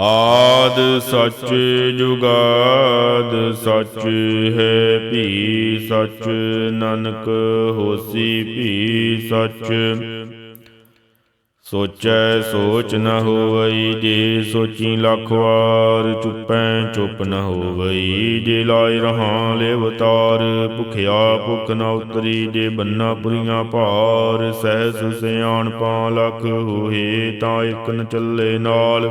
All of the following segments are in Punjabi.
ਆਦ ਸੱਚ ਜੁਗਾਦ ਸੱਚ ਹੈ, ਭੀ ਸੱਚ ਨਾਨਕ ਹੋਸੀ, ਭੀ ਸੱਚ। ਸੋਚੈ ਸੋਚ ਨ ਹੋਵਈ, ਜੇ ਸੋਚੀ ਲੱਖ ਵਾਰ ਚੁੱਪੈ ਚੁੱਪ ਨ ਹੋਵਈ, ਜੇ ਲਾਇ ਰਹਾ ਲੈ ਅਵਤਾਰ ਭੁਖਿਆ ਭੁਖ ਨ ਉਤਰੀ, ਜੇ ਬੰਨਾ ਪੁਰੀਆਂ ਭਾਰ, ਸਹਿਸ ਸਿਆਣ ਪਾ ਲਖ ਹੋਏ, ਤਾਂ ਇਕ ਨ ਚੱਲੇ ਨਾਲ।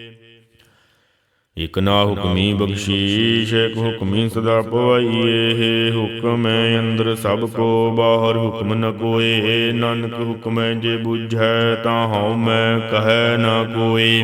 ਇਕ ਨਾ ਹੁਕਮੀ ਬਖਸ਼ੀਸ਼, ਇਕ ਹੁਕਮੀ ਸਦਾ ਪਵਾਈਏ। ਹੁਕਮੈ ਅੰਦਰ ਸਭ ਕੋ, ਬਾਹਰ ਹੁਕਮ ਨ ਕੋਏ। ਨਾਨਕ ਹੁਕਮੈ ਜੇ ਬੁਝੈ ਤਾਂ ਹਉ ਮੈਂ ਕਹੈ ਨਾ ਕੋਏ।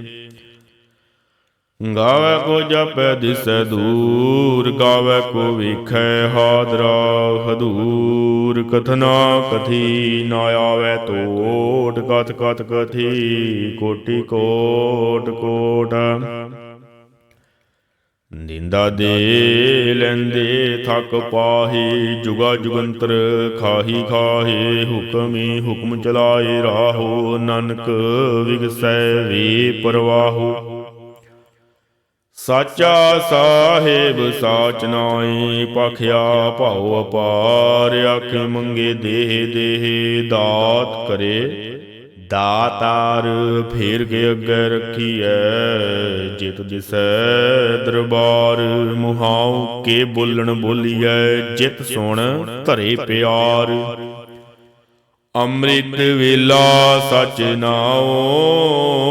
ਗਾਵੇ ਕੋ ਜਪੈ ਦਿਸੈ ਦੂਰ, ਗਾਵੇ ਕੋ ਵੇਖੈ ਹਾਦਰਾ ਹਦੂਰ। ਕਥਨਾ ਕਥੀ ਨਾ ਆਵੇ ਤੋਟ ਕਥ ਕਥ ਕਥੀ ਕੋਟੀ ਕੋਟ ਕੋਟ। ਨਿੰਦਾ ਦੇ ਲੈਂਦੇ ਥਕ ਪਾਹੀ, ਜੁਗਾ ਜੁਗੰਤਰ ਖਾਹੀ ਖਾਹੇ, ਹੁਕਮੀ ਹੁਕਮ ਚਲਾਏ ਰਾਹੋ। ਨਾਨਕ ਵਿਗਸੈ ਵੀ ਪਰਵਾਹੋ। ਸਾਚਾ ਸਾਹਿਬ, ਸਾਚ ਨਾਈ ਪਖਿਆ ਭਾਉ ਅਪਾਰ, ਆਖੇ ਮੰਗੇ ਦੇਹ ਦੇਹ ਦਾਤ ਕਰੇ। ਦਾਤਾਰ ਫੇਰ ਕੇ ਅੱਗੇ ਰੱਖੀਐ, ਜਿਤ ਦਿਸੈ ਦਰਬਾਰ, ਮੁਹਾਉ ਕੇ ਬੋਲਣ ਬੋਲੀਐ, ਜਿਤ ਸੁਣ ਧਰੇ ਪਿਆਰ। ਅੰਮ੍ਰਿਤ ਵੇਲਾ ਸਚ ਨਾਉ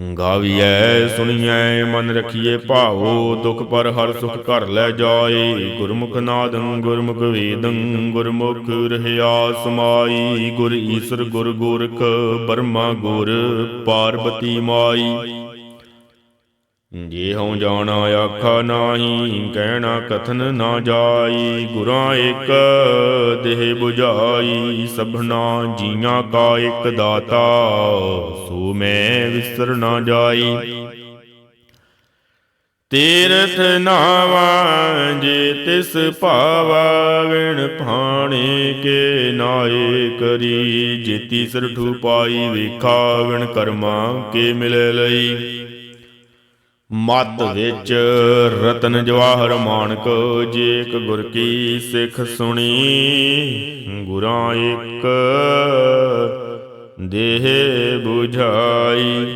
ਗਾਵੀਐ, ਸੁਣੀਐ, ਮਨ ਰਖੀਏ ਭਾਵੋ ਦੁਖ ਪਰ ਹਰ ਸੁਖ ਘਰ ਲੈ ਜਾਏ। ਗੁਰਮੁਖ ਨਾਦੰ, ਗੁਰਮੁਖ ਵੇਦੰ, ਗੁਰਮੁਖ ਰਹਿਆ ਸਮਾਈ। ਗੁਰ ਈਸਰ, ਗੁਰ ਗੋਰਖ, ਬਰਮਾ, ਗੁਰ ਪਾਰਬਤੀ ਮਾਈ। ਜੇ ਹਉ ਜਾਣਾ ਆਖਾ ਨਾਹੀ, ਕਹਿਣਾ ਕਥਨ ਨਾ ਜਾਈ। ਗੁਰਾਂ ਇੱਕ ਦੇਹ 부ਝਾਈ ਸਭਨਾ ਜੀਆਂ ਕਾ ਇੱਕ ਦਾਤਾ। ਸੋ ਮੈਂ ਵਿਸਰ ਨਾ ਜਾਈ। ਤੀਰਥ ਨਾਵਾਂ ਜੇ ਤਿਸ ਭਾਵਾ, ਵਿਣ ਭਾਣੇ ਕੇ ਨਾਏ ਕਰੀ। ਜੇਤੀ ਸਰਠੂ ਪਾਈ ਵੇਖਾ, ਵਿਣ ਕਰਮਾ ਕੇ ਮਿਲੇ ਲਈ। ਮਤ ਵਿੱਚ ਰਤਨ ਜਵਾਹਰ ਮਾਨਕ ਜੇ ਇੱਕ ਗੁਰ ਕੀ ਸਿੱਖ ਸੁਣੀ ਗੁਰਾਂ ਇੱਕ ਦੇਹ 부ਝਾਈ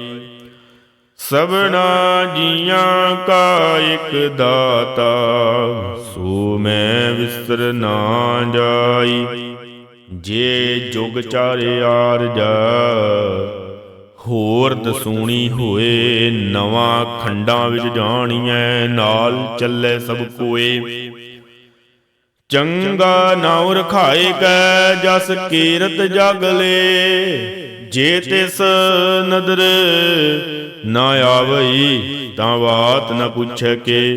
ਸਭਨਾ ਜੀਆਂ ਕਾ ਇੱਕ ਦਾਤਾ ਸੋ ਮੈਂ ਵਿਸਰ ਨਾ ਜਾਈ। ਜੇ ਜੁਗ ਚਾਰੇ ਆਰਜਾ ਹੋਰ ਦਸੂਣੀ ਹੋਏ, ਨਵਾਂ ਖੰਡਾਂ ਵਿੱਚ ਜਾਣੀਐ, ਨਾਲ ਚੱਲੇ ਸਭ ਕੋਏ। ਚੰਗਾ ਨਾਉ ਰਖਾਏ ਕੈ, ਜਸ ਕੀਰਤ ਜਗ ਲੇ। ਜੇ ਤਿਸ ਨਦਰ ਨਾ ਆਵਈ, ਤਾਂ ਬਾਤ ਨ ਪੁੱਛ ਕੇ।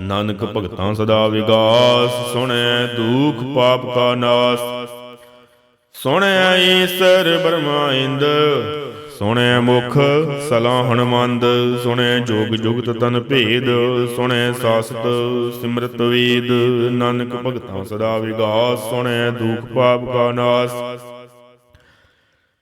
ਨਾਨਕ ਭਗਤਾਂ ਸਦਾ ਵਿਗਾਸ, ਸੁਣੈ ਦੁਖ ਪਾਪ ਕਾ ਨਾਸ। ਸੁਣੈ ਈਸਰ ਬਰਮਾ ਇੰਦ ਸੁਣਿਐ ਮੁਖ ਸਲਾ ਹਨਮੰਦ ਸੁਣਿਐ ਜੋਗ ਜੁਗਤ ਤਨ ਭੇਦ, ਸੁਣੈ ਸਾਸਤ ਸਿਮਰਤ ਵੇਦ। ਨਾਨਕ ਭਗਤਾਂ ਸਦਾ ਵਿਗਾਸ, ਸੁਣੈ ਦੁਖ ਪਾਪ ਕਾ ਨਾਸ।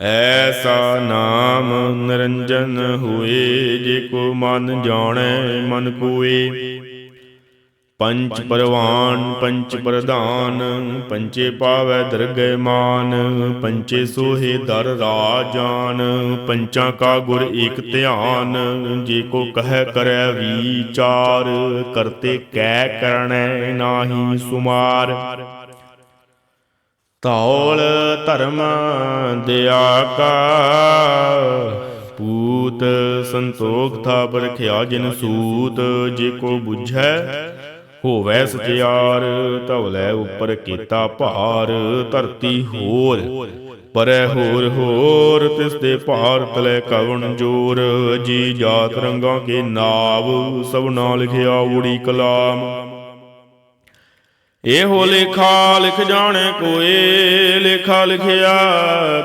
ਐਸਾ ਨਾਮ ਨਿਰੰਜਨ ਹੋਏ ਜੇ ਕੋ ਮਨ ਜਾਣੈ, ਮਨ ਕੋਏ। ਪੰਚ ਪਰਵਾਨ, ਪੰਚ ਪ੍ਰਧਾਨ, ਪੰਚੇ ਪਾਵੈ ਦਰਗਹਿ ਮਾਨ, ਪੰਚੇ ਸੋਹੇ ਦਰ ਰਾਜਾਨ, ਪੰਚਾਂ ਕਾ ਗੁਰ ਏਕ ਧਿਆਨ, ਜੇ ਕੋ ਕਹਿ ਕਰੈ ਵਿਚਾਰ, ਕਰਤੇ ਕਹਿ ਕਰਣੈ ਨਾਹੀ ਸੁਮਾਰ। ਧੌਲ ਧਰਮ ਦਿਆ ਕਾ। ਪੂਤ ਸੰਤੋਖ ਥਾ ਪਰਖਿਆ ਜਿਨ ਸੂਤ, ਜੇ ਕੋ 부ਝੈ ਹੋਵੈ ਸਚਿਆਰ ਧਵਲੇ ਉੱਪਰ ਕੀਤਾ ਭਾਰ, ਧਰਤੀ ਹੋਰ ਪਰੈ ਹੋਰ ਹੋਰ, ਤਿਸ ਦੇ ਭਾਰ ਤਲੇ ਕਵਣ ਜੋਰ। ਜੀ ਜਾਤ ਰੰਗਾਂ ਕੇ ਨਾਵ, ਸਭ ਨਾਲ ਲਿਖਿਆ ਉੜੀ ਕਲਾਮ। ਇਹੋ ਲੇਖਾ ਲਿਖ ਜਾਣੇ ਕੋਏ, ਲੇਖਾ ਲਿਖਿਆ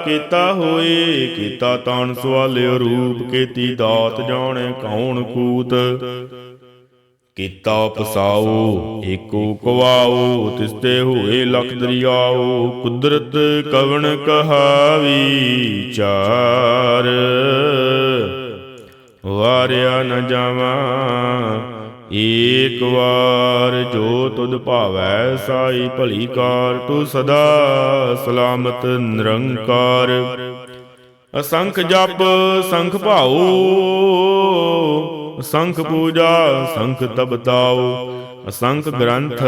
ਕੀਤਾ ਹੋਏ, ਕੀਤਾ ਤਾਨ ਸਵਾਲਿਓ ਰੂਪ ਕੀਤੀ ਦਾਤ ਜਾਣੇ ਕੌਣ ਕੂਤ। ਕੀਤਾ ਪਸਾਓ, ਏਕੋ ਕਵਾਓ, ਤਿਸਤੇ ਹੋਏ ਲਖ ਦਰਿਆਓ, ਕੁਦਰਤ ਕਵਣ ਕਹਾਵੀ ਚਾਰ। ਵਾਰਿਆ ਨ ਜਾਵਾਂ ਏਕ ਵਾਰ ਜੋ ਤੁਧ ਭਾਵੈ ਸਾਈ ਭਲੀ ਕਾਰ, ਤੂੰ ਸਦਾ ਸਲਾਮਤ ਨਿਰੰਕਾਰ। ਅਸੰਖ ਜਪ, ਸੰਖ ਭਾਉ, ਅਸੰਖ ਪੂਜਾ, ਸੰਖ ਤਪਤਾਉ ਅਸੰਖ ਗ੍ਰੰਥ,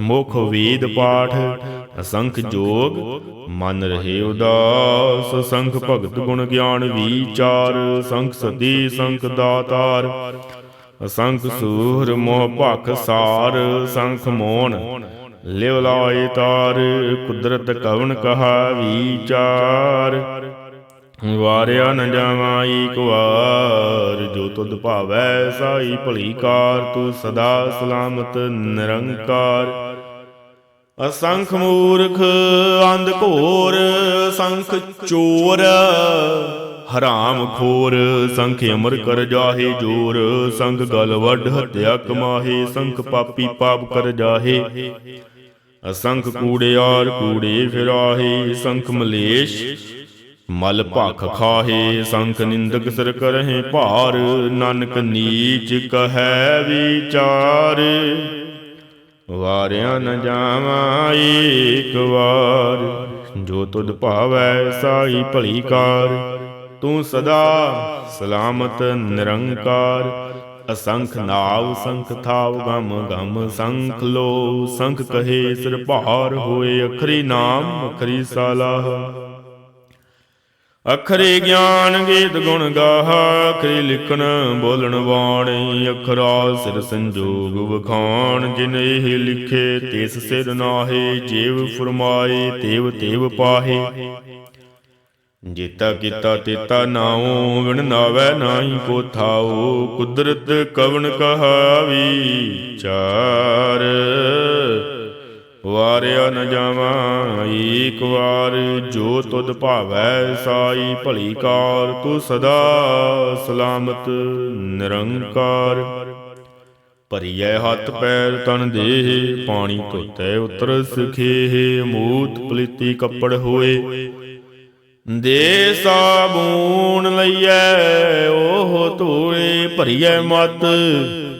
ਮੁਖ ਵੇਦ ਪਾਠ, ਅਸੰਖ ਜੋਗ, ਮਨ ਰਹੇ ਉਦਾਸ। ਸੰਖ ਭਗਤ ਗੁਣ ਗਿਆਨ ਵਿਚਾਰ ਸੰਖ ਸਦੀ ਸੰਖ ਦਾਤਾਰ। ਅਸੰਖ ਸੂਰ ਮੋਹ ਭਖ ਸਾਰ ਸੰਖ ਮੋਨ ਲਿਵ ਲਾਏ ਤਾਰ ਕੁਦਰਤ ਕਵਣ ਕਹਾ ਵਿਚਾਰ। ਵਾਰਿਆ ਨ ਜਾਵਾਂ ਏਕ ਵਾਰ ਜੋ ਤੁਧ ਭਾਵੈ ਸਾਈ ਭਲੀ ਕਾਰ ਤੂੰ ਸਦਾ ਸਲਾਮਤ ਨਿਰੰਕਾਰ। ਅਸੰਖ ਮੂਰਖ ਅੰਧ ਘੋਰ ਸੰਖ ਚੋਰ ਹਰਾਮ ਖੋਰ, ਸੰਖ ਅਮਰ ਕਰ ਜਾਹੇ ਜੋਰ ਸੰਖ ਗਲ ਵੱਡ ਹਤਿਆ ਕਮਾਹੇ, ਸੰਖ ਪਾਪੀ ਪਾਪ ਕਰ ਜਾਹੇ। ਅਸੰਖ ਕੂੜਿਆਰ ਕੂੜੇ ਫਿਰਾਹੇ, ਸੰਖ ਮਲੇਸ਼ ਮਲ ਭਖ ਖਾਹੇ, ਸੰਖ ਨਿੰਦਕ ਸਰ ਕਰਹਿ ਭਾਰ, ਨਾਨਕ ਨੀਚ ਕਹੈ ਵਿਚਾਰ। ਵਾਰਿਆ ਨ ਜਾਵਾਂ ਏਕ ਵਾਰ, ਜੋ ਤੁਧ ਭਾਵੈ ਸਾਈ ਭਲੀ ਕਾਰ। ਤੂੰ ਸਦਾ ਸਲਾਮਤ, ਨਿਰੰਕਾਰ। ਅਸੰਖ ਨਾਵ ਸੰਖ ਥਾਵ ਗਮ ਗਮ ਸੰਖ ਲੋ। ਸੰਖ ਕਹੇ ਸਿਰ ਭਾਰ ਹੋਏ, ਅਖਰੀ ਨਾਮ, ਅਖਰੀ ਸਾਲਾਹ। ਅਖਰੇ ਗਿਆਨ ਗੀਤ ਗੁਣ ਗਾਹਾ, ਅਖਰੀ ਲਿਖਣ ਬੋਲਣ ਬਾਣੀ। ਅਖਰਾ ਸਿਰ ਸੰਜੋਗ ਵਖਾਣ, ਜਿਨ ਇਹ ਲਿਖੇ, ਤਿਸ ਸਿਰ ਨਾਹੇ, ਜੀਵ ਫਰਮਾਏ, ਤੇਵ ਤੇਵ ਪਾਹੇ। ਜੇਤਾ ਕੀਤਾ ਤੇਤਾ ਨਾਉ, ਵਿਣ ਨਾਵੈ ਨਾਹੀ ਕੋ ਥਾਉ, ਕੁਦਰਤ ਕਵਣ ਕਹਾਵੀ ਚਾਰ। ਵਾਰਿਆ ਨ ਜਾਵਾਂ, ਏਕ ਵਾਰ ਜੋ ਤੁਧ ਭਾਵੈ ਸਾਈ ਭਲੀ ਕਾਰ, ਤੂੰ ਸਦਾ ਸਲਾਮਤ ਨਿਰੰਕਾਰ। ਭਰੀਐ ਹੱਥ ਪੈਰ ਤਨ ਦੇਹ, ਪਾਣੀ ਧੋਤੇ ਉਤਰ ਸਖੇਹ, ਮੂਤ ਪਲੀਤੀ ਕੱਪੜ ਹੋਏ। ਦੇ ਸਾਬੂਨ ਲਈਐ, ਉਹ ਧੋਏ ਭਰੀਐ ਮਤ।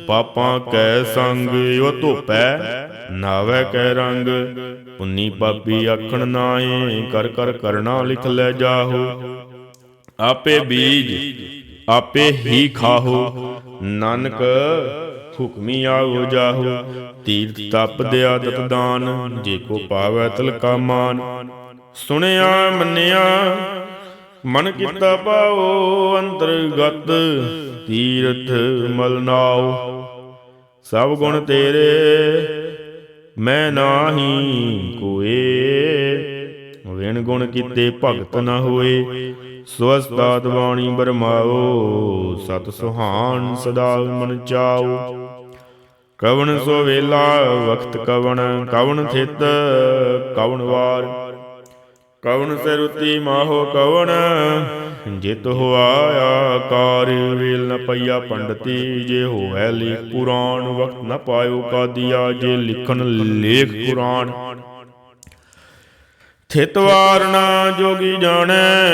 ਪਾਪਾਂ ਕੈ ਸੰਗ, ਉਹ ਧੋਪੈ ਨਾਵੇ ਕੈ ਰੰਗ। ਪੁੰਨੀ ਪਾਪੀ ਆਖਣ ਨਾਏ ਕਰ ਕਰ ਕਰਨਾ ਲਿਖ ਲੈ ਜਾਹੋ। ਆਪੇ ਬੀਜ, ਆਪੇ ਹੀ ਖਾਹੋ। ਨਾਨਕ, ਹੁਕਮੀ ਆਵੋ ਜਾਹੋ। ਤੀਰਥ ਤਪ ਦਿਆ ਦਤ ਦਾਨ, ਜੇ ਕੋ ਪਾਵੈ ਤਿਲਕਾ ਮਾਨ। ਸੁਣਿਆ, ਮੰਨਿਆ, ਮਨ ਕੀਤਾ ਪਾਓ ਅੰਤਰਗਤ ਤੀਰਥ ਮਲ ਸਭ ਗੁਣ ਤੇਰੇ, ਮੈਂ ਨਾਹੀ ਕੋਏ। ਵਿਣ ਗੁਣ ਕੀਤੇ ਭਗਤ ਨਾ ਹੋਏ ਸਵਸਤਾਤ ਬਾਣੀ ਬਰਮਾਓ, ਸਤ ਸੁਹਾਨ ਸਦਾ ਮਨ ਚਾਓ। ਕਵਣ ਸੋ ਵੇਲਾ, ਵਖਤ ਕਵਣ ਕਵਣ ਥਿਤ, ਕਵਣ ਵਾਰ ਕਵਣ ਸੇ ਮਾਹੋ ਕਵਣ? ਜਿਤ ਹੋਆ ਕਾਰ ਵੇਲ ਨ ਪਈਆ ਪੰਡਤੀ, ਜੇ ਹੋਵੈ ਲੇਖ ਪੁਰਾਣ, ਵਕਤ ਨ ਪਾਇਓ ਕਾਦੀਆ, ਜੇ ਲਿਖਣ ਲੇਖ ਪੁਰਾਣ। ਥਿਤ ਵਾਰਣਾ ਜੋਗੀ ਜਾਣੈ,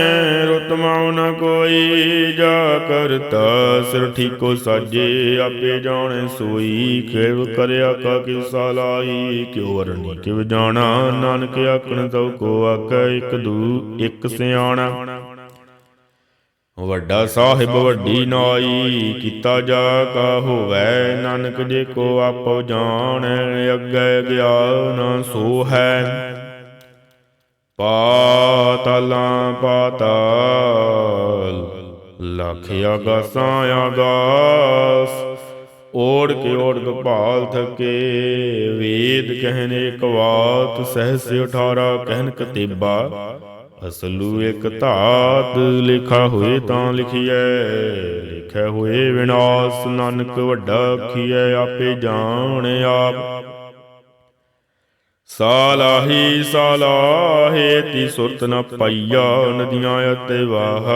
ਰੁਤ ਨ ਕੋਈ ਜਾ ਕਰਤਾ। ਸਿਰ ਠੀਕੋ ਸਾਜੇ, ਆਪੇ ਜਾਣੈ ਸੋਈ। ਕਿਵ ਕਰਿਆ ਕਾ ਕਿਸਾ ਲਾਈ ਕਿਉ ਵਰਣੀ ਕਿਵ ਜਾਣਾ। ਨਾਨਕ ਆਖਣ ਤਉ ਕੋ ਆਖੈ, ਇੱਕ ਦੂ, ਇੱਕ ਸਿਆਣਾ। ਵੱਡਾ ਸਾਹਿਬ ਵੱਡੀ ਨਾਈ, ਕੀਤਾ ਜਾ ਕਾ ਹੋਵੈ। ਨਾਨਕ ਜੇ ਕੋ ਆਪੋ ਜਾਣੈ, ਅੱਗੇ ਗਿਆਨ ਸੋ ਹੈ ਪਾਤਲਾਂ ਪਾਤਾਲ, ਲੱਖ ਆਗਾਸਾਂ ਆਗਾਸ ਓੜ ਕੇ ਓੜ ਗੋਪਾਲ ਥਕੇ, ਵੇਦ ਕਹਿਨੇ ਇੱਕ ਬਾਤ ਸਹਸ 18 ਕਹਿਨ ਕਤੇਬਾ, ਅਸਲੂ ਇੱਕ ਧਾਤ, ਲਿਖਾ ਹੋਏ ਤਾਂ ਲਿਖੀਐ ਲਿਖਿਆ ਹੋਏ ਵਿਨਾਸ਼, ਨਾਨਕ ਵੱਡਾ ਆਖੀਐ, ਆਪੇ ਜਾਣੇ ਆਪ। ਸਾਲਾਹੀ ਸਾਲਾਹੇ ਤੀ ਸੁਰਤ ਨ ਪਈਆ, ਨਦੀਆਂ ਅਤੇ ਵਾਹ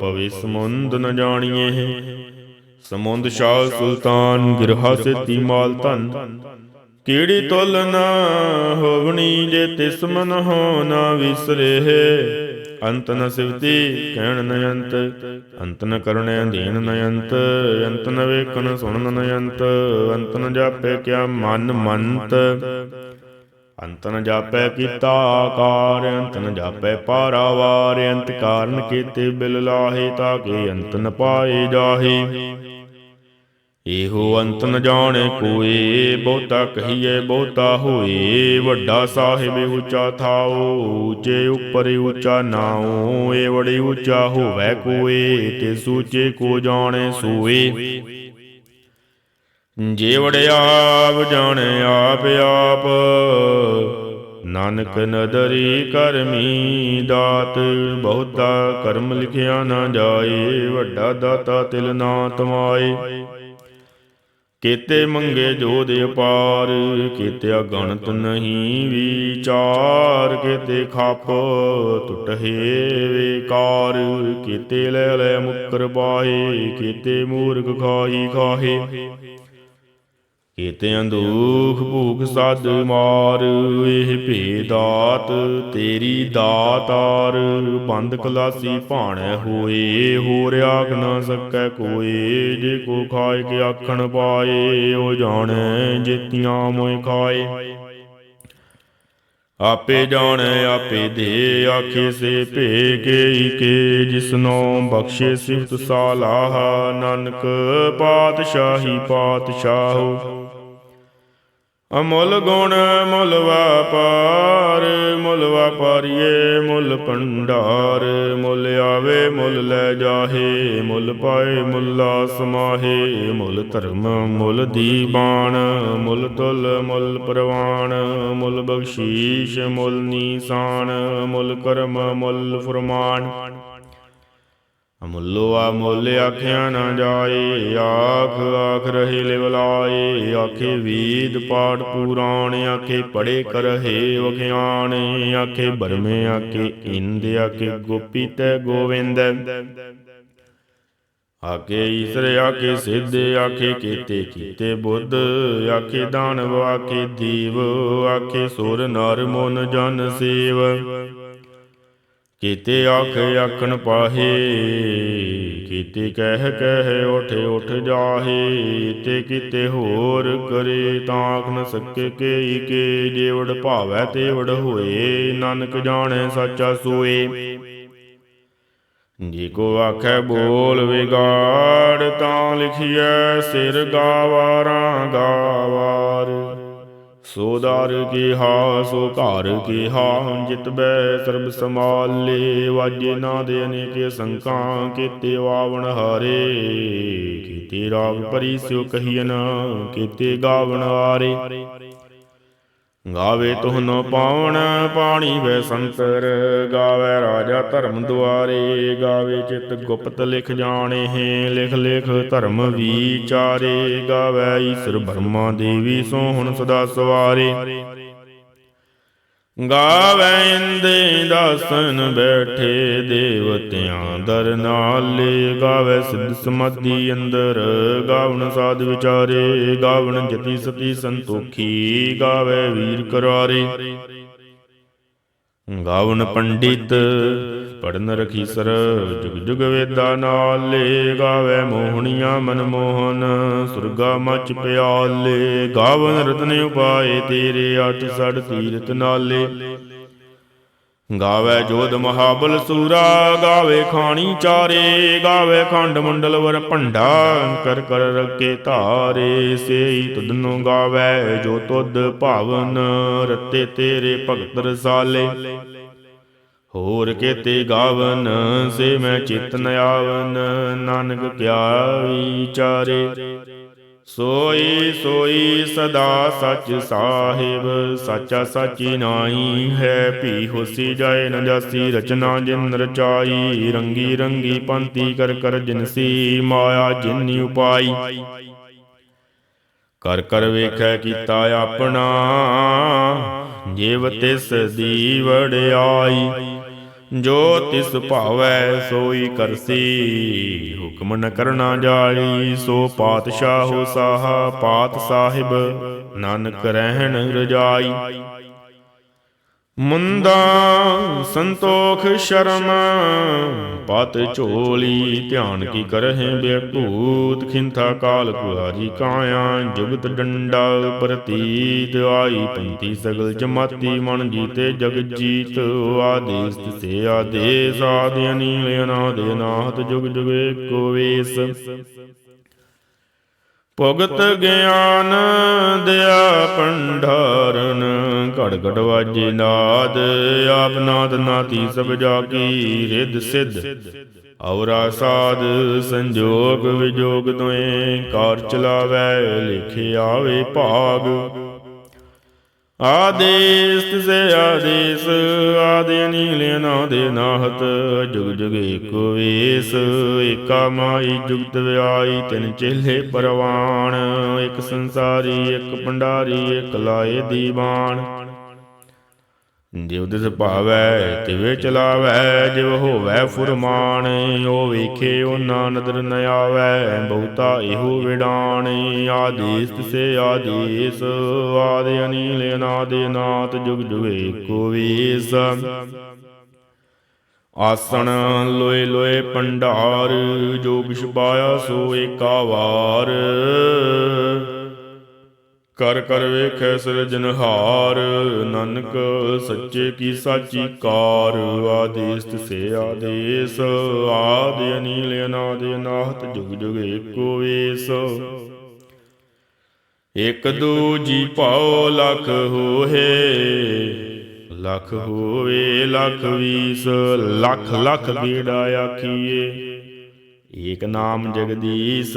ਪਵੇ ਸਮੁੰਦ ਨ ਜਾਣੀਏ। ਸਮੁੰਦ ਸ਼ਾਹ ਸੁਲਤਾਨ ਗਿਰਹਾ ਸੇਤੀ ਮਾਲ ਧਨ ਕੀੜੀ ਤੁਲ ਨ ਹੋਵਣੀ ਜੇ ਤਿਸ ਮਨ ਹੋ ਨਾ ਵਿਸਰੇ। ਅੰਤ ਨ ਸਿਵਤੀ ਕਹਿਣ ਨ ਅੰਤ ਅੰਤ ਨ ਕਰਣੇ ਅਧੀਨ ਨ ਅੰਤ ਅੰਤ ਨ ਵੇਖਣ ਸੁਣਨ ਨ ਅੰਤ ਅੰਤ ਨ ਜਾਪੇ ਕਿਆ ਮਨ ਮੰਤ। ਅੰਤ ਜਾਪੈ ਕੀਤਾ ਆਕਾਰ, ਅੰਤ ਜਾਪੈ ਪਾਰਾਵਾਰ, ਅੰਤ ਕਾਰਨ ਕੀਤੇ ਬਿਲ ਲਾਹੇ ਤਾਕੇ ਅੰਤ ਨ ਪਾਏ ਜਾਹੇ। ਇਹੋ ਅੰਤ ਨ ਜਾਣੇ ਕੋਏ, ਬਹੁਤਾ ਕਹੀਏ ਬਹੁਤਾ ਹੋਏ। ਵੱਡਾ ਸਾਹਿਬ ਉੱਚਾ ਥਾਓ ਉੱਚੇ ਉੱਪਰ ਉੱਚਾ ਨਾਉ। ਏ ਬੜੀ ਉੱਚਾ ਹੋਵੇ ਕੋਏ, ਤੇ ਸੂਚੇ ਕੋ ਜਾਣੇ ਸੋਏ। ਜੇ ਵੜਿਆਪ ਜਾਣੇ ਆਪ ਆਪ। ਨਾਨਕ ਨਦਰੀ ਕਰਮੀ ਦਾਤ, ਬਹੁਤਾ ਕਰਮ ਲਿਖਿਆ ਨਾ ਜਾਏ, ਵੱਡਾ ਦਾਤਾ ਤਿਲ ਨਾ ਤਮਾਏ। ਕੀਤੇ ਮੰਗੇ ਜੋਦ ਅਪਾਰ ਕੀਤੇ ਅਗਣਤ ਨਹੀਂ ਵਿਚਾਰ। ਕੀਤੇ ਖਾਪ ਟੁੱਟੇ ਵਿਕਾਰ, ਕੀਤੇ ਲੈ ਲੈ ਮੁਕਰ ਪਾਏ, ਕੀਤੇ ਮੂਰਖ ਖਾਈ ਖਾਹੇ। ਕੀਤੇ ਅੰਦੂਖ ਭੂਖ ਸਾਧ ਮਾਰ, ਇਹ ਭੇਦਾਤ ਤੇਰੀ ਦਾਤਾਰ ਬੰਦ ਕਲਾਸੀ ਭਾਣੈ ਹੋਏ ਹੋ ਰਿਆਕ ਨਾ ਸਕੈ ਕੋਏ। ਜੇ ਕੋ ਖਾਏ ਕੇ ਆਖਣ ਪਾਏ, ਉਹ ਜਾਣੈ ਜੇਤੀਆਂ ਮੋਇ ਖਾਏ। ਆਪੇ ਜਾਣੈ, ਆਪੇ ਦੇ, ਆਖੇ ਸੇ ਭੇ ਕੇ ਕੇ ਜਿਸਨੋ ਬਖਸ਼ੇ ਸਿਫਤ ਸਾਲਾਹ, ਨਾਨਕ ਪਾਤਸ਼ਾਹੀ ਪਾਤਸ਼ਾਹੋ। ਅਮੁੱਲ ਗੁਣ ਮੁੱਲ ਵਪਾਰ, ਮੁੱਲ ਵਾਪਾਰੀਏ ਮੁੱਲ ਭੰਡਾਰ, ਮੁੱਲ ਆਵੇ ਮੁੱਲ ਲੈ ਜਾਹੇ, ਮੁੱਲ ਪਾਏ ਮੁੱਲਾ ਸਮਾਹੇ ਮੁੱਲ ਧਰਮ ਮੁੱਲ ਦੀਬਾਨ, ਮੁੱਲ ਤੁਲ ਮੁੱਲ ਪ੍ਰਵਾਨ, ਮੁੱਲ ਬਖਸ਼ੀਸ਼ ਮੁੱਲ ਨੀਸਾਨ, ਮੁੱਲ ਕਰਮ ਮੁੱਲ ਫਰਮਾਨ। ਅਮੁੱਲੋ ਆ ਮੁੱਲ ਆਖਿਆ ਨਾ ਜਾਏ, ਆਖ ਆਖ ਰਹੇ ਲਿਵਲਾਏ ਆਖੇ ਵੀਦ ਪਾਠ ਪੁਰਾਣ, ਆਖੇ ਪੜੇ ਕਰਹੇ ਵਖਿਆਣ, ਆਖੇ ਬਰਮੇ ਆਖੇ ਇੰਦ, ਆਖੇ ਗੋਪੀ ਤੈ ਗੋਵਿੰਦ। ਆਖੇ ਈਸਰ, ਆਖੇ ਸਿੱਧ, ਆਖੇ ਕੀਤੇ ਕੀਤੇ ਬੁੱਧ, ਆਖੇ ਦਾਨਵ, ਆਖੇ ਦੀਵ, ਆਖੇ ਸੁਰ, ਨਰ, ਮਨ, ਜਨ, ਸੇਵ। ਕੀਤੇ ਆਖੇ ਆਖਣ ਪਾਹੇ, ਕੀਤੇ ਕਹਿ ਕਹਿ ਉਠ ਉਠ ਜਾਹੇ, ਤੇ ਕੀਤੇ ਹੋਰ ਕਰੇ ਤਾਂ ਆਖ ਨ ਸਕੇ ਕੇ ਕੇ ਜੇਵੜ ਭਾਵੈ ਤੇਵੜ ਹੋਏ, ਨਾਨਕ ਜਾਣੈ ਸਾਚਾ ਸੋਏ। ਜੇ ਕੋ ਆਖੈ ਬੋਲ ਵਿਗਾੜ ਤਾਂ ਲਿਖਿਐ ਸਿਰ ਗਾਵਾਰਾਂ ਗਾਵਾਰ। ਸੋ ਦਰ ਕੀ ਹਾ ਸੋ ਘਰ ਕੀ ਹਾ ਜਿਤ ਬੈ ਸਰਬ ਸਮਾਲੇ ਵਾਜੇ ਨਾ ਦੇ ਅਨੇਕ ਸੰਕਾਂ ਕੀਤੇ ਵਾਵਣ ਹਾਰੇ, ਕੀਤੇ ਰਾਗ ਪਰੀ ਸਿਉ ਕਹੀਨ ਕੀਤੇ ਗਾਵਣ ਆਰੇ ਗਾਵੇ ਤੁਹਨ ਪਾਉਣ ਪਾਣੀ ਵੈ ਸੰਤਰ। ਗਾਵੇ ਰਾਜਾ ਧਰਮ ਦੁਆਰੇ, ਗਾਵੇ ਚਿਤ ਗੁਪਤ ਲਿਖ ਜਾਣੇ ਹੈ। ਲਿਖ ਲਿਖ ਧਰਮ ਵਿਚਾਰੇ। ਗਾਵੇ ਈਸ਼ਰ ਬ੍ਰਹਮਾ ਦੇਵੀ ਸੋਹਣ ਸਦਾ ਸਵਾਰੇ। ਗਾਵੇ ਇੰਦੇ ਦਾਸਨ ਬੈਠੇ ਦੇਵਤਿਆਂ ਦਰ ਨਾਲੇ ਗਾਵੇ ਸਿੱਧ ਸਮਾਧੀ ਅੰਦਰ, ਗਾਵਣ ਸਾਧ ਵਿਚਾਰੇ, ਗਾਵਣ ਜਤੀ ਸਤੀ ਸੰਤੋਖੀ, ਗਾਵੇ ਵੀਰ ਕਰਾਰੇ। ਗਾਵਨ ਪੰਡਿਤ ਪੜਨ ਰਖੀ ਸਰ ਜੁਗ ਜੁਗ ਵੇਦਾ ਨਾਲੇ ਗਾਵੇ ਮੋਹਣੀਆਂ ਮਨ ਮੋਹਨ ਸੁਰਗਾ ਮਚ ਪਿਆਲੇ, ਗਾਵਨ ਰਤਨ ਉਪਾਏ ਤੇਰੇ ਅਠ ਸੜ ਤੀਰਤ ਨਾਲੇ। ਗਾਵੇ ਜੋਧ ਮਹਾਬਲ ਸੂਰਾ, ਗਾਵੇ ਖਾਣੀ ਚਾਰੇ, ਗਾਵੇ ਖੰਡ ਮੰਡਲ ਵਰ ਭੰਡਾ, ਕਰ ਕਰ ਰਕੇ ਧਾਰੇ, ਸੇਈ ਤੁਧਨੋ ਗਾਵੇ ਜੋ ਤੁਧ ਭਾਵਨ, ਰਤੇ ਤੇਰੇ ਭਗਤ ਰਸਾਲੇ। ਹੋਰ ਕੇਤੇ ਗਾਵਨ ਸੇ ਮੈਂ ਚਿਤਨ ਆਵਨ, ਨਾਨਕ ਕਿਆ ਵਿਚਾਰੇ। ਸੋਈ ਸੋਈ ਸਦਾ ਸੱਚ ਸਾਹਿਬ, ਸਾਚਾ ਸਾਚੀ ਨਾਈ ਹੈ। ਭੀ ਹੋਸੀ ਜਾਏ ਨ ਜਾਸੀ, ਰਚਨਾ ਜਿਨ ਰਚਾਈ, ਰੰਗੀ ਰੰਗੀ ਪੰਤੀ ਕਰ ਕਰ ਜਿਨਸੀ ਮਾਇਆ ਜਿਨੀ ਉਪਾਈ। ਕਰ ਕਰ ਵੇਖੈ ਕੀਤਾ ਆਪਣਾ, ਜੀਵ ਤਿਸ ਦੀ ਵੜਾਈ ਜੋ ਤਿਸ ਭਾਵੈ ਸੋਈ ਕਰਸੀ, ਹੁਕਮ ਨ ਕਰਨਾ ਜਾਈ, ਸੋ ਪਾਤਸ਼ਾਹ ਸਾਹ ਪਾਤ ਸਾਹਿਬ, ਨਾਨਕ ਰਹਿਣ ਰਜਾਈ। ਮੁੰਦਾ ਸੰਤੋਖ ਸ਼ਰਮ ਪਤ ਝੋਲੀ, ਧਿਆਨ ਕੀ ਕਰਹਿ ਬੇਭੂਤ ਖਿੰਥਾ ਕਾਲ ਕੁਹਾਰੀ ਕਾਇਆ, ਜੁਗਤ ਡੰਡਾ ਪ੍ਰਤੀਤ ਆਈ ਪੰਤੀ ਸਗਲ ਜਮਾਤੀ, ਮਨ ਜੀਤੇ ਜਗ ਜੀਤ। ਆਦੇਸ ਤਿਸੇ ਆਦੇਸ ਆਦਿ ਅਨੀਲ ਅਨਾਦ, ਅਨਾਹਤ ਜੁਗ ਜੁਗ ਏਕੋ ਵੇਸ। ਭਗਤ ਗਿਆਨ ਦਿਆ ਪੰਡਾਰਨ ਘੜ ਘੜ ਵਾਜੇ ਨਾਦ ਆਪ ਨਾਦ ਨਾਤੀ ਸਭ ਜਾ ਕੀ ਰਿੱਧ ਸਿੱਧ। ਔਰਾ ਸਾਧ ਸੰਜੋਗ ਵਿਜੋਗ ਤੋਏ ਕਾਰ ਚਲਾਵੇ ਲਿਖੇ ਆਵੇ ਭਾਗ। ਆਦੇਸ ਤਿਸੇ ਆਦੇਸ, ਆਦੇ ਨੀਲ ਦੇ ਨਾਹਤ, ਜੁਗ ਜੁਗ ਏਕੋ ਵੇਸ ਏਕਾ ਮਾਈ ਜੁਗਤ ਵਿਆਈ ਤਿਨ ਚੇਲੇ ਪਰਵਾਨ ਇੱਕ ਸੰਸਾਰੀ, ਇੱਕ ਭੰਡਾਰੀ ਇੱਕ ਲਾਏ ਦੀਵਾਨ। ਜਿਵ ਦਿਸ ਭਾਵੈ ਤਿਵੇ ਚਲਾਵੈ ਜਿਵ ਹੋਵੈ ਫੁਰਮਾਨ ਓ ਵੇਖੇ ਓ ਨਾ ਨਦਰ ਨ ਆਵੈ, ਬਹੁਤਾ ਇਹੋ ਵਿਡਾਣ, ਆਦੇਸ ਤਿਸੇ ਆਦੇਸ, ਆਦਿ ਅਨੀਲ, ਅਨਾਦ ਅਨਾਤ ਜੁਗ ਜੁਗ ਏਕੋ ਵੇਸ। ਆਸਣ ਲੋਏ ਲੋਏ ਪੰਡਾਰ, ਜੋ ਬਿਸ਼ ਪਾਇਆ ਸੋ ਏਕਾ ਵਾਰ। ਕਰ ਕਰ ਵੇਖੈ ਸਿਰਜਨਹਾਰ ਨਾਨਕ ਸੱਚੇ ਕੀ ਸਾਚੀ ਕਾਰ ਆਦੇਸ ਤਿਸੇ ਆਦੇਸ, ਆਦ ਅਨੀਲ ਅਨਾਦ ਅਨਾਹਤ, ਜੁਗ ਜੁਗ ਏਕੋ ਵੇਸ ਇਕ ਦੂਜੀ ਭਾਉ ਲਖ ਹੋਏ ਲਖ ਹੋਵੇ ਲਖ ਵੀਸ, ਲਖ ਲਖ ਬੀੜਾ ਆਖੀਏ। ਏਕ ਨਾਮ ਜਗਦੀਸ਼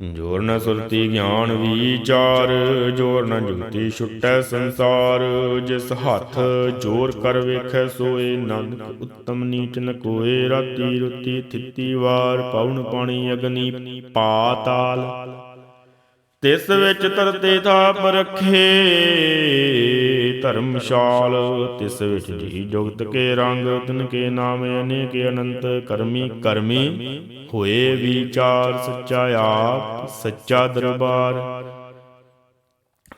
ਜੋਰ ਨ ਸੁਰਤੀ ਗਿਆਨ ਵਿਚਾਰ, ਜੋਰ ਨ ਜੁਗਤੀ ਛੁਟੈ ਸੰਸਾਰ। ਜਿਸ ਹੱਥ ਜੋਰ ਕਰ ਵੇਖੈ, ਸੋਏ ਨਾਨਕ ਉੱਤਮ ਨੀਚ ਨ ਕੋਏ। ਰਾਤੀ ਰੁਤੀ ਥਿੱਤੀ ਵਾਰ, ਪਵਨ ਪਾਣੀ ਅਗਨੀ ਪਾਤਾਲ। ਤਿਸ ਵਿੱਚ ਤਰਤੇ ਥਾਪ ਰਖੇ। ਧਰਮਸ਼ਾਲ, ਤਿਸ ਵਿੱਚ ਜੀ ਜੁਗਤ ਕੇ ਰੰਗ, ਤਿਨ ਕੇ ਨਾਮ ਅਨੇਕ ਅਨੰਤ ਕਰਮੀ ਕਰਮੀ, ਹੋਏ ਵਿਚਾਰ ਸੱਚਾ ਆਪ, ਸੱਚਾ ਦਰਬਾਰ।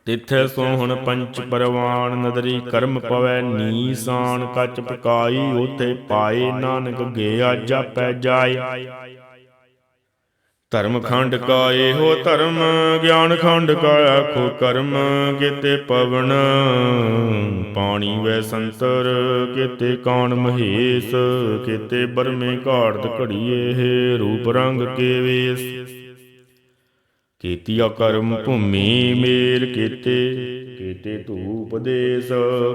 ਤਿੱਥੇ ਸੋਹਣ ਪੰਚ ਪਰਵਾਨ ਨਦਰੀ ਕਰਮ ਪਵੈ ਨੀਸਾਨ, ਕੱਚ ਪਕਾਈ, ਉਥੇ ਪਾਏ ਨਾਨਕ, ਗਿਆ ਜਾਪੈ ਜਾਏ। ਧਰਮ ਖੰਡ ਕਾ ਇਹੋ ਧਰਮ ਗਿਆਨ ਖੰਡ ਕਾ ਆਖੋ ਕਰਮ ਕੀਤੇ ਪਵਨ। ਪਾਣੀ ਵੈ ਸੰਤਰ ਕੀਤੇ ਕਾਣ ਮਹੇਸ਼ ਕੀਤੇ ਬਰਮੇ ਘਾੜਤ ਘੜੀਏ ਰੂਪ ਰੰਗ ਕੇ ਵੇਸ ਕੀਤੀਆ ਕਰਮ ਭੂਮੀ ਮੇਰ ਕੀਤੇ। ਕੀਤੇ ਧੂਪ ਦੇਸ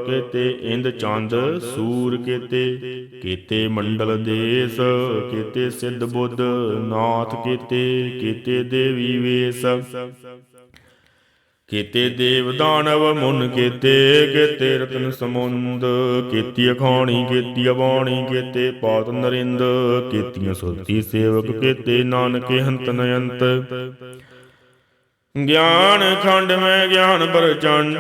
ਕੀਤੇ ਇੰਦ ਚੰਦ ਸੂਰ ਕੀਤੇ। ਕੀਤੇ ਮੰਡਲ ਦੇਸ ਕੀਤੇ ਸਿੱਧ ਬੁੱਧ ਨਾਥ ਕੀਤੇ। ਕੀਤੇ ਦੇਵੀ ਵੇਸ। ਕੀਤੇ ਦੇਵ ਦਾਨਵ ਮੁਨ ਕੀਤੇ। ਕੀਤੇ ਰਤਨ ਸਮੁੰਦ ਕੀਤੀ ਅਖਾਣੀ, ਕੀਤੀ ਬਾਣੀ ਕੀਤੇ ਪਾਤ ਨਰਿੰਦ। ਕੀਤੀਆਂ ਸੁਰਤੀ ਸੇਵਕ ਕੀਤੇ ਨਾਨਕੇ ਹੰਤ ਨਯੰਤ। ਗਿਆਨ ਖੰਡ ਮੈਂ ਗਿਆਨ ਪ੍ਰਚੰਡ,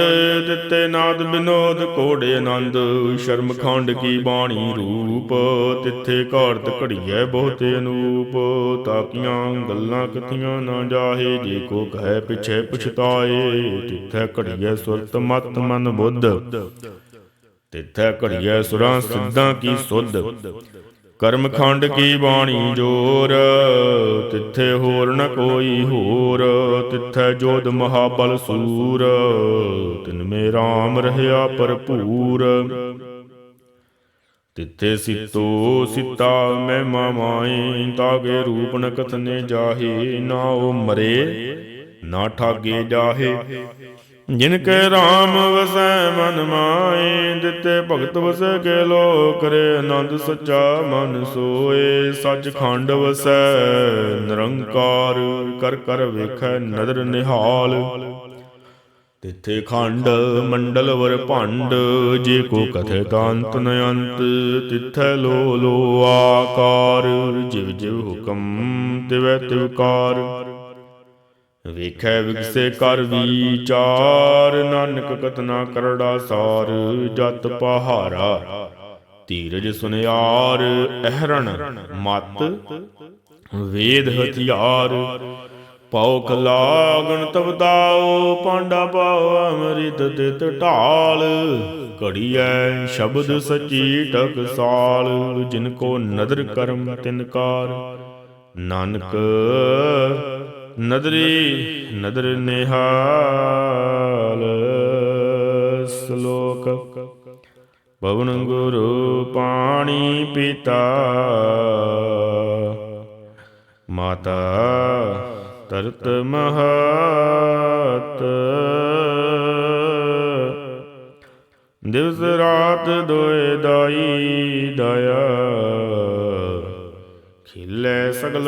ਦਿੱਤੇ ਨਾਦ ਬਿਨੋਦ ਕੋੜੇ ਆਨੰਦ। ਸ਼ਰਮ ਖੰਡ ਕੀ ਬਾਣੀ ਰੂਪ, ਤਿੱਥੇ ਘਾੜਤ ਘੜੀਐ ਬਹੁਤੇ ਅਨੂਪ। ਤਾਕੀਆਂ ਗੱਲਾਂ ਕਥੀਆਂ ਨਾ ਜਾਹੇ, ਜੇ ਕੋ ਕਹੈ ਪਿਛੈ ਪਛਤਾਏ। ਤਿੱਥੈ ਘੜੀਐ ਸੁਰਤ ਮਤ ਮਨ ਬੁੱਧ, ਤਿੱਥੇ ਘੜੀਐ ਸੁਰਾਂ ਸਿੱਧਾਂ ਕੀ ਸੁਧ। ਕਰਮ ਖੰਡ ਕੀ ਬਾਣੀ ਜੋਰ? ਤਿੱਥੇ ਹੋਰ ਨ ਕੋਈ ਹੋਰ? ਤਿੱਥੈ ਜੋਧ ਮਹਾਬਲ ਸੂਰ? ਤਿਨ ਮੇ RAM ਰਹਿਆ ਭਰਪੂਰ? ਤਿੱਥੇ ਸਿੱਤੋ ਸਿੱਤਾ ਮੈਂ ਮਾਮਾਈ ਤਾਗੇ ਰੂਪ ਨ ਕਥਨੇ ਜਾਹੇ ਨਾ ਉਹ ਮਰੇ ਨਾ ਠਾਗੇ ਜਾਹੇ। ਜਿਨ ਕੈ RAM ਵਸੈ ਮਨ ਮਾਏ ਦਿੱਤੇ ਭਗਤ ਵਸੈ ਕੇ ਲੋ ਕਰੇ ਆਨੰਦ ਸੱਚਾ ਮਨ ਸੋਏ। ਸੱਚ ਖੰਡ ਵਸੈ ਨਿਰੰਕਾਰ ਕਰ ਕਰ ਵੇਖੈ ਨਦਰ ਨਿਹਾਲ। ਤਿੱਥੇ ਖੰਡ ਮੰਡਲ ਵਰ ਭੰਡ ਜੇ ਕੋ ਕਥੇ ਤਾਂਤ ਨ ਅੰਤ ਤਿੱਥੈ ਲੋ ਲੋ ਆਕਾਰ। ਜਿਵ ਜਿਵ ਹੁਕਮ ਤਿਵੈ ਤਿਵਕਾਰ ਵੇਖੈ ਵਿਗਸੇ ਕਰ ਵਿਚਾਰ, ਨਾਨਕ ਕਤਨਾ ਕਰੜਾ ਸਾਰ, ਜਤ ਪਹਾਰਾ। ਧੀਰਜ ਸੁਨਿਆਰ, ਅਹਰਣ ਮਤ, ਵੇਦ ਹਥਿਆਰ। ਪੌਖ ਲਾਗਣ ਤਵਦਾਓ ਪਾਂਡਾ ਪਾਉ ਅਮ੍ਰਿਤ ਤਿਤ ਢਾਲ। ਘੜੀਐ ਸ਼ਬਦ ਸਚੀ ਟਕਸਾਲ ਜਿਨ ਕੋ ਨਦਰ ਕਰਮ ਤਿਨਕਾਰ ਨਾਨਕ ਨਦਰੀ, ਨਦਰ ਨਿਹਾਲ ਸ਼ਲੋਕ। ਪਵਨ ਗੁਰੂ ਪਾਣੀ ਪਿਤਾ। ਮਾਤਾ ਤਰਤ ਮਹਤ। ਦਿਵਸ ਰਾਤ ਦੋਏ ਦਾਈ ਦਇਆ। ਖਿਲੇ ਸਗਲ